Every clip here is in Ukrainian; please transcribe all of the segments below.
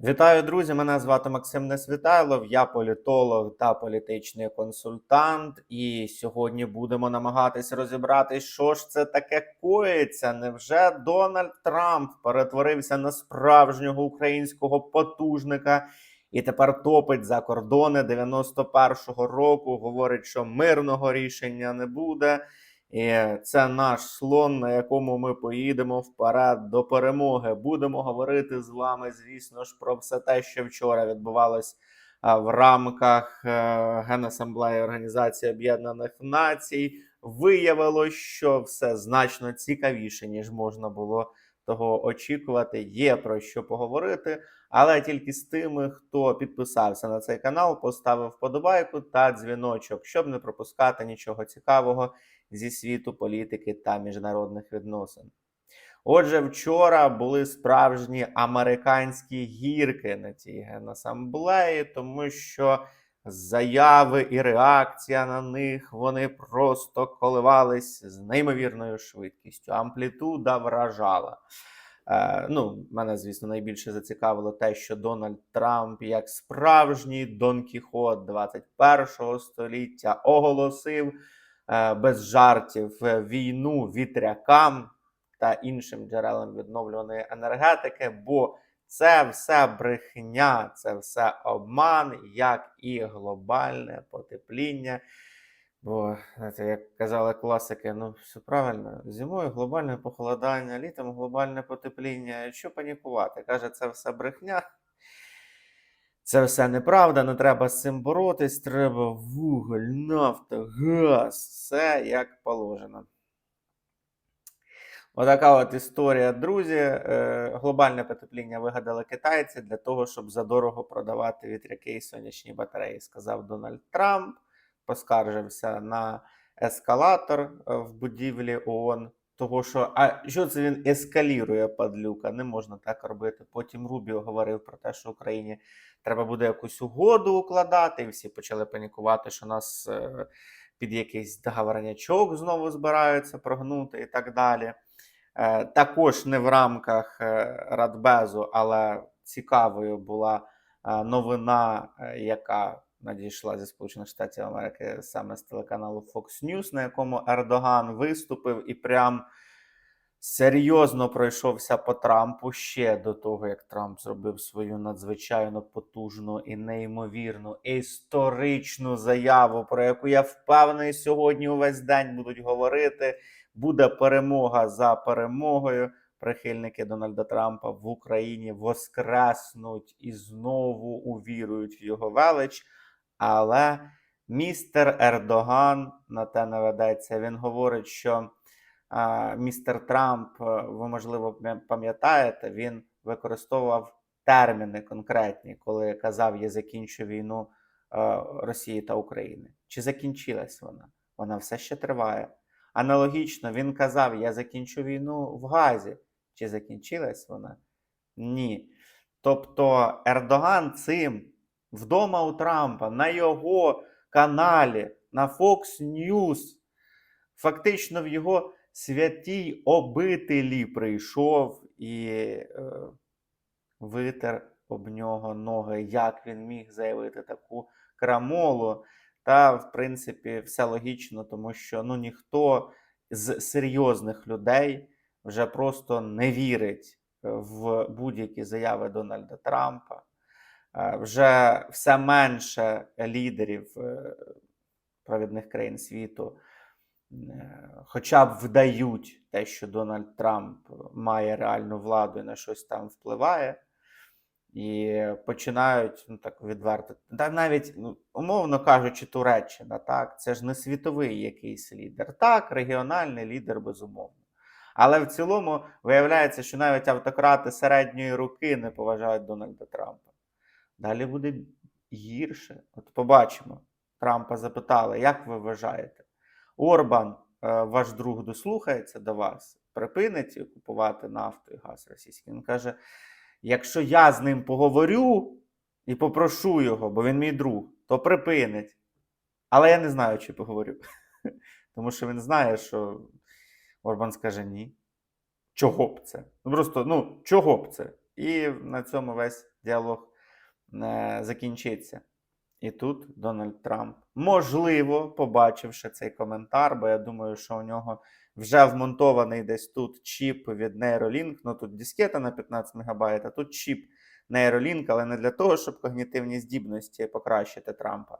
Вітаю, друзі! Мене звати Максим Несвітайлов, я політолог та політичний консультант. І сьогодні будемо намагатись розібратись, що ж це таке коїться. Невже Дональд Трамп перетворився на справжнього українського потужника і тепер топить за кордони 91-го року? Говорить, що мирного рішення не буде. І це наш слон, на якому ми поїдемо вперед до перемоги. Будемо говорити з вами, звісно ж, про все те, що вчора відбувалось в рамках е, Генасамблеї Організації Об'єднаних Націй. Виявилось, що все значно цікавіше, ніж можна було того очікувати. Є про що поговорити, але тільки з тими, хто підписався на цей канал, поставив вподобайку та дзвіночок, щоб не пропускати нічого цікавого зі світу політики та міжнародних відносин. Отже, вчора були справжні американські гірки на цій генасамблеї, тому що заяви і реакція на них вони просто коливались з неймовірною швидкістю. Амплітуда вражала. Е, ну, мене, звісно, найбільше зацікавило те, що Дональд Трамп, як справжній Дон Кіхот 21 століття, оголосив е, без жартів е, війну вітрякам та іншим джерелам відновлюваної енергетики, бо це все брехня, це все обман, як і глобальне потепління. Бо, знаєте, як казали класики, ну все правильно, зимою глобальне похолодання, літом глобальне потепління. Що панікувати? Каже, це все брехня. Це все неправда, не треба з цим боротись. Треба вуголь, нафта, газ, все як положено. Отака от історія, друзі. Е, Глобальне потепління вигадали китайці для того, щоб задорого продавати вітряки і сонячні батареї, сказав Дональд Трамп. Поскаржився на ескалатор е, в будівлі ООН. Того, що а що це він ескалірує падлюка? Не можна так робити. Потім Рубіо говорив про те, що Україні треба буде якусь угоду укладати, і всі почали панікувати, що нас е, під якийсь договорнячок знову збираються прогнути і так далі. Е, також не в рамках Радбезу, але цікавою була новина, яка надійшла зі Сполучених Штатів Америки саме з телеканалу Fox News, на якому Ердоган виступив і прям серйозно пройшовся по Трампу ще до того, як Трамп зробив свою надзвичайно потужну і неймовірну історичну заяву, про яку я впевнений сьогодні увесь день будуть говорити. Буде перемога за перемогою. Прихильники Дональда Трампа в Україні воскреснуть і знову увірують в його велич. Але містер Ердоган на те не ведеться. Він говорить, що а, містер Трамп, е, ви можливо пам'ятаєте, він використовував терміни конкретні, коли казав: Я закінчу війну е, Росії та України. Чи закінчилась вона? Вона все ще триває. Аналогічно, він казав: Я закінчу війну в Газі. Чи закінчилась вона? Ні. Тобто Ердоган цим вдома у Трампа на його каналі на Fox News, фактично в його святій обителі прийшов і е, витер об нього ноги, як він міг заявити таку крамолу. Та, в принципі, все логічно, тому що ну, ніхто з серйозних людей вже просто не вірить е, в будь-які заяви Дональда Трампа. Е, Вже все менше лідерів е, провідних країн світу е, хоча б вдають те, що Дональд Трамп має реальну владу і на щось там впливає. І починають ну так відверто. Та навіть, ну, умовно кажучи, Туреччина, так, це ж не світовий якийсь лідер. Так, регіональний лідер, безумовно. Але в цілому виявляється, що навіть автократи середньої руки не поважають Дональда Трампа. Далі буде гірше. От побачимо. Трампа запитали, як ви вважаєте? Орбан, е, ваш друг дослухається до вас, припинить купувати нафту і газ російський. Він каже: якщо я з ним поговорю і попрошу його, бо він мій друг, то припинить. Але я не знаю, чи поговорю. Тому що він знає, що Орбан скаже ні. Чого б це? Ну просто, ну, чого б це? і на цьому весь діалог закінчиться. І тут Дональд Трамп, можливо, побачивши цей коментар, бо я думаю, що у нього вже вмонтований десь тут чіп від Neuralink, ну тут дискета на 15 МБ, а тут чіп Neuralink, але не для того, щоб когнітивні здібності покращити Трампа,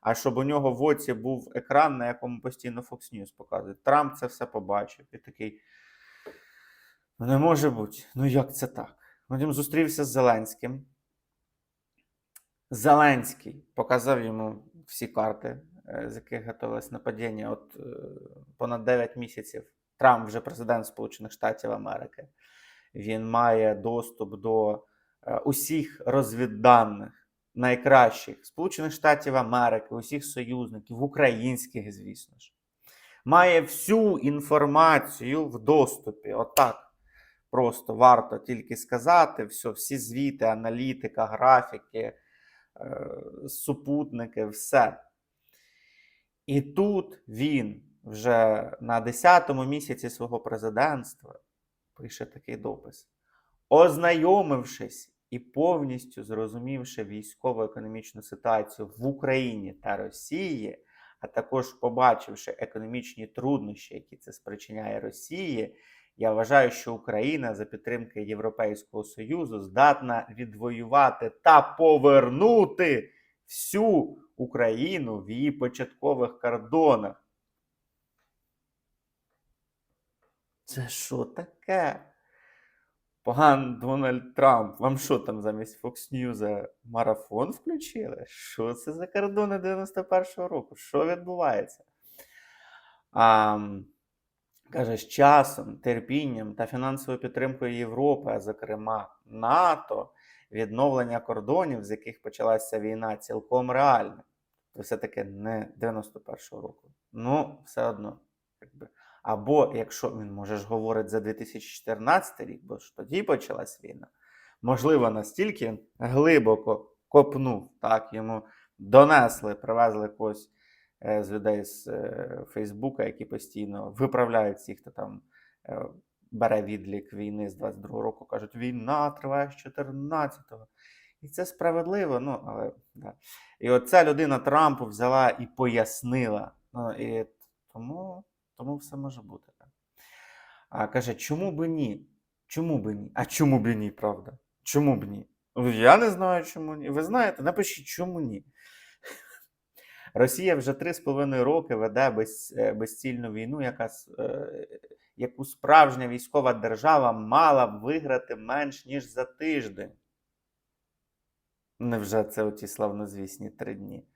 а щоб у нього в оці був екран, на якому постійно Fox News показують. Трамп це все побачив і такий. Ну, не може бути. Ну як це так? Потім зустрівся з Зеленським. Зеленський показав йому всі карти, е, з яких готувалось нападіння. От е, понад 9 місяців Трамп вже президент Сполучених Штатів Америки. Він має доступ до е, усіх розвідданих найкращих Сполучених Штатів Америки, усіх союзників, українських, звісно ж. Має всю інформацію в доступі. Отак. Просто варто тільки сказати, все, всі звіти, аналітика, графіки, супутники, все. І тут він вже на 10-му місяці свого президентства пише такий допис: ознайомившись і повністю зрозумівши військово-економічну ситуацію в Україні та Росії, а також побачивши економічні труднощі, які це спричиняє Росії. Я вважаю, що Україна за підтримки Європейського Союзу здатна відвоювати та повернути всю Україну в її початкових кордонах. Це що таке? Пан Дональд Трамп, вам що там замість Fox News марафон включили? Що це за кордони 91-го року? Що відбувається? А, Каже, з часом, терпінням та фінансовою підтримкою Європи, а зокрема НАТО, відновлення кордонів, з яких почалася війна, цілком реальне. Це все-таки не 91-го року. Ну, все одно. Якби. Або якщо він може ж говорить за 2014 рік, бо ж тоді почалась війна, можливо, настільки глибоко копнув, так, йому донесли, привезли когось з людей з е, Фейсбука, які постійно виправляють всіх, хто там е, бере відлік війни з 22-го року, кажуть, війна триває з 14-го. І це справедливо. ну, але, да. І от ця людина Трампу взяла і пояснила. Ну, і тому, тому все може бути. Так. А каже, чому би ні? Чому би ні? А чому б ні, правда? Чому б ні? Я не знаю, чому ні. Ви знаєте, напишіть, чому ні. Росія вже 3,5 роки веде без, е, безцільну війну, яка, е, яку справжня військова держава мала б виграти менш ніж за тиждень. Невже це оті славнозвісні три дні?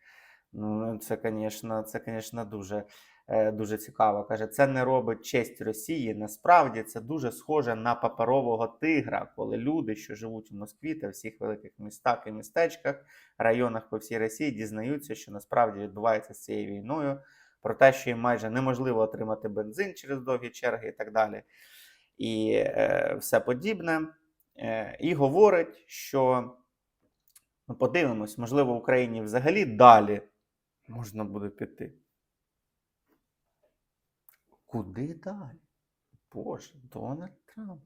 Ну, це, звісно, це, звісно, дуже, дуже цікаво. Каже, це не робить честь Росії. Насправді це дуже схоже на паперового тигра, коли люди, що живуть у Москві та всіх великих містах і містечках, районах по всій Росії, дізнаються, що насправді відбувається з цією війною, про те, що їм майже неможливо отримати бензин через довгі черги і так далі. І е, все подібне. Е, і говорить, що ну, подивимось, можливо, в Україні взагалі далі можна буде піти. Куди далі? Боже, Дональд Трамп.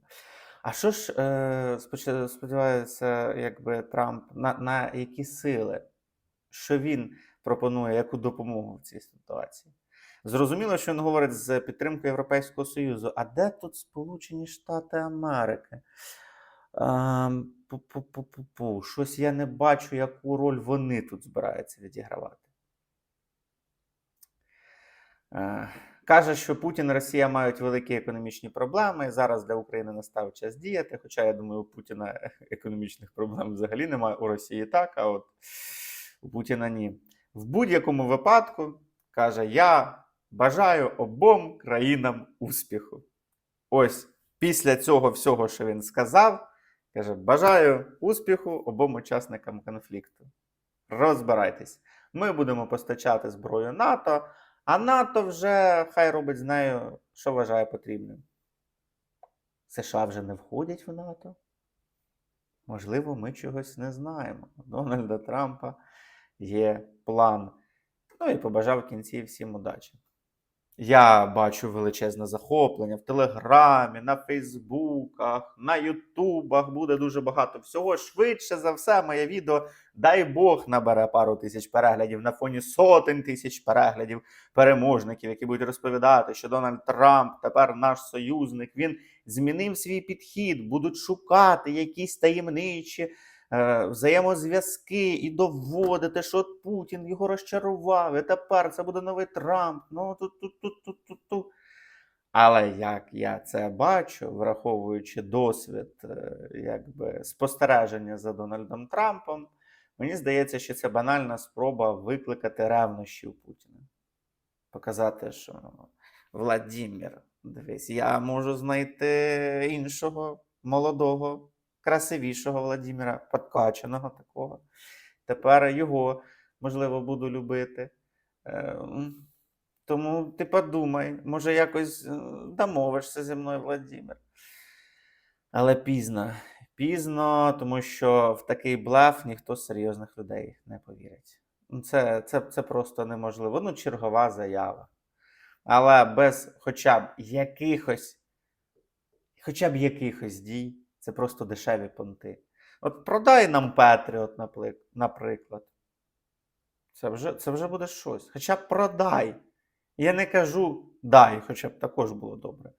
А що ж, е, сподіваюся, якби Трамп на, на які сили? Що він пропонує, яку допомогу в цій ситуації? Зрозуміло, що він говорить з підтримкою Європейського Союзу. А де тут Сполучені Штати Америки? Ем, пу-пу-пу-пу-пу. Щось я не бачу, яку роль вони тут збираються відігравати. Каже, що Путін і Росія мають великі економічні проблеми. Зараз для України настав час діяти. Хоча я думаю, у Путіна економічних проблем взагалі немає. У Росії так, а от у Путіна ні. В будь-якому випадку каже: Я бажаю обом країнам успіху. Ось після цього всього, що він сказав, каже: Бажаю успіху обом учасникам конфлікту. Розбирайтесь. Ми будемо постачати зброю НАТО. А НАТО вже хай робить з нею, що вважає потрібним. США вже не входять в НАТО. Можливо, ми чогось не знаємо. У Дональда Трампа є план. Ну і побажав в кінці всім удачі. Я бачу величезне захоплення в Телеграмі, на Фейсбуках, на Ютубах буде дуже багато всього. Швидше за все, моє відео, дай Бог, набере пару тисяч переглядів на фоні сотень тисяч переглядів переможників, які будуть розповідати, що Дональд Трамп тепер наш союзник. Він змінив свій підхід, будуть шукати якісь таємничі взаємозв'язки і доводити, що Путін його розчарував, і тепер це буде новий Трамп. Ну тут, тут, тут, тут, тут, тут. Але як я це бачу, враховуючи досвід е, якби, спостереження за Дональдом Трампом, мені здається, що це банальна спроба викликати ревнощі у Путіна. Показати, що Владімір, дивись, я можу знайти іншого молодого, красивішого Владіміра, подкачаного такого. Тепер його, можливо, буду любити. Е, Тому ти подумай, може, якось е, домовишся зі мною, Владимир. Але пізно. Пізно, тому що в такий блеф ніхто з серйозних людей не повірить. Ну, Це, це, це просто неможливо. Ну, чергова заява. Але без хоча б якихось, хоча б якихось дій, це просто дешеві понти. От продай нам Петріот, наприклад. Це вже, це вже буде щось. Хоча продай. Я не кажу дай, хоча б також було добре.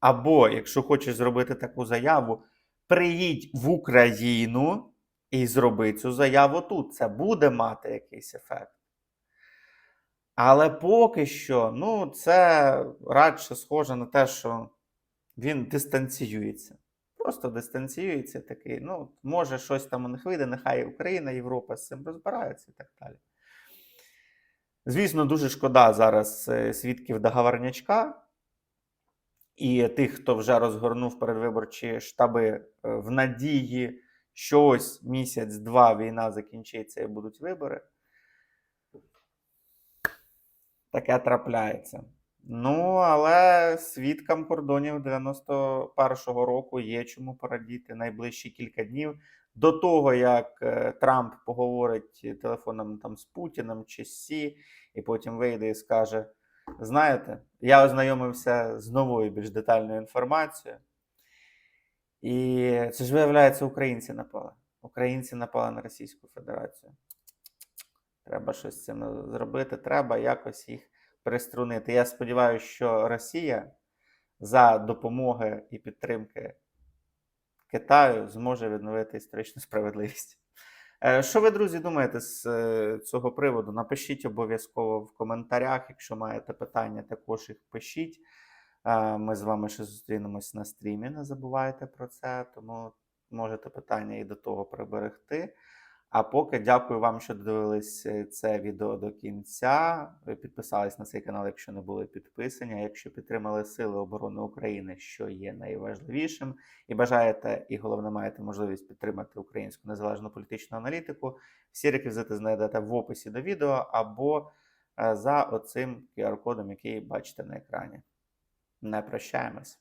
Або, якщо хочеш зробити таку заяву, приїдь в Україну і зроби цю заяву тут. Це буде мати якийсь ефект. Але поки що, ну, це радше схоже на те, що він дистанціюється. Просто дистанціюється такий. Ну, може, щось там у них вийде, нехай Україна, Європа з цим розбираються і так далі. Звісно, дуже шкода зараз е, свідків договорнячка і тих, хто вже розгорнув передвиборчі штаби е, в надії, що ось місяць-два війна закінчиться і будуть вибори. Таке трапляється. Ну, але свідкам кордонів 91-го року є чому порадіти найближчі кілька днів. До того, як е, Трамп поговорить телефоном там з Путіним чи Сі, і потім вийде і скаже: знаєте, я ознайомився з новою більш детальною інформацією. І це ж виявляється, українці напали. Українці напали на Російську Федерацію. Треба щось з цим зробити, треба якось їх приструнити. Я сподіваюся, що Росія за допомоги і підтримки Китаю зможе відновити історичну справедливість. Е, Що ви, друзі, думаєте з е, цього приводу? Напишіть обов'язково в коментарях. Якщо маєте питання, також їх пишіть. Е, Ми з вами ще зустрінемось на стрімі. Не забувайте про це, тому можете питання і до того приберегти. А поки дякую вам, що дивились е, це відео до кінця. Ви підписались на цей канал, якщо не були підписані. Якщо підтримали Сили оборони України, що є найважливішим, і бажаєте, і головне, маєте можливість підтримати українську незалежну політичну аналітику. Всі реквізити знайдете в описі до відео або е, за оцим QR-кодом, який бачите на екрані. Не прощаємось.